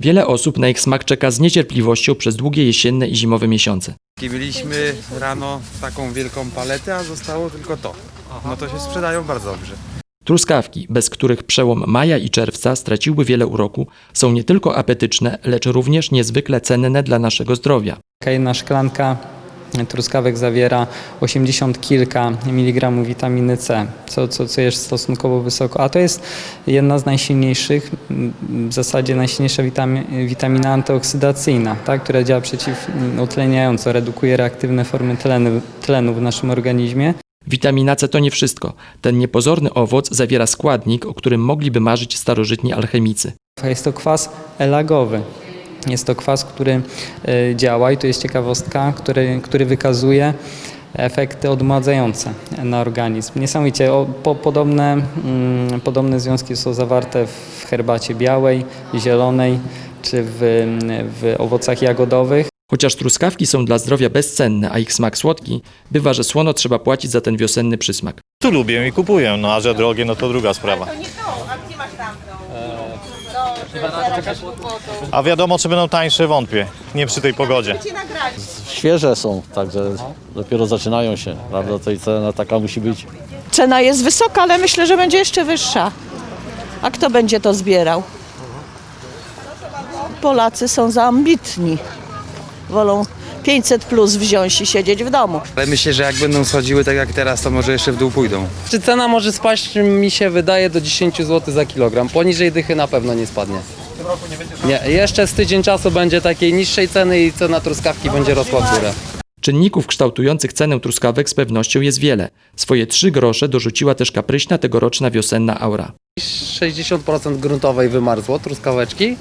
Wiele osób na ich smak czeka z niecierpliwością przez długie jesienne i zimowe miesiące. Mieliśmy rano taką wielką paletę, a zostało tylko to. No to się sprzedają bardzo dobrze. Truskawki, bez których przełom maja i czerwca straciłby wiele uroku, są nie tylko apetyczne, lecz również niezwykle cenne dla naszego zdrowia. Taka jedna szklanka truskawek zawiera 80 kilka miligramów witaminy C, co, co, co jest stosunkowo wysoko. A to jest jedna z najsilniejszych, w zasadzie najsilniejsza witami, witamina antyoksydacyjna, tak, która działa przeciwutleniająco, redukuje reaktywne formy tlenu, tlenu w naszym organizmie. Witamina C to nie wszystko. Ten niepozorny owoc zawiera składnik, o którym mogliby marzyć starożytni alchemicy. Jest to kwas elagowy. Jest to kwas, który e, działa i to jest ciekawostka, który, który wykazuje efekty odmładzające na organizm. Niesamowicie o, po, podobne, mm, podobne związki są zawarte w herbacie białej, zielonej czy w, w owocach jagodowych. Chociaż truskawki są dla zdrowia bezcenne, a ich smak słodki, bywa, że słono trzeba płacić za ten wiosenny przysmak. Tu lubię i kupuję, no a że drogie, no to druga sprawa. A wiadomo, czy będą tańsze, wątpię. Nie przy tej pogodzie. świeże są, także dopiero zaczynają się, prawda? To i cena taka musi być. Cena jest wysoka, ale myślę, że będzie jeszcze wyższa. A kto będzie to zbierał? Polacy są za ambitni. Wolą 500 plus wziąć i siedzieć w domu. Ale myślę, że jak będą schodziły tak jak teraz, to może jeszcze w dół pójdą. Czy cena może spaść, mi się wydaje, do 10 zł za kilogram? Poniżej dychy na pewno nie spadnie. Nie, jeszcze z tydzień czasu będzie takiej niższej ceny i cena truskawki będzie rosła w górę. Czynników kształtujących cenę truskawek z pewnością jest wiele. Swoje trzy grosze dorzuciła też kapryśna tegoroczna wiosenna aura. 60% gruntowej wymarzło truskaweczki.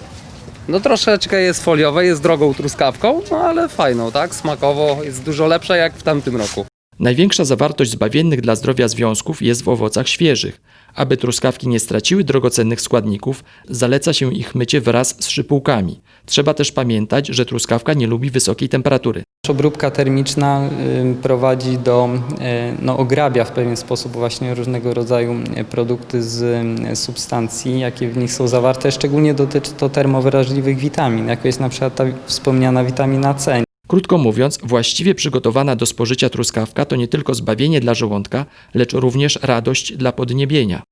No troszeczkę jest foliowej, jest drogą truskawką, no ale fajną, tak? Smakowo jest dużo lepsza jak w tamtym roku. Największa zawartość zbawiennych dla zdrowia związków jest w owocach świeżych. Aby truskawki nie straciły drogocennych składników, zaleca się ich mycie wraz z szypułkami. Trzeba też pamiętać, że truskawka nie lubi wysokiej temperatury. Obróbka termiczna prowadzi do, y, no, ograbia w pewien sposób właśnie różnego rodzaju produkty z substancji, jakie w nich są zawarte. Szczególnie dotyczy to termowrażliwych witamin, jak jest na przykład ta wspomniana witamina C. Krótko mówiąc, właściwie przygotowana do spożycia truskawka to nie tylko zbawienie dla żołądka, lecz również radość dla podniebienia.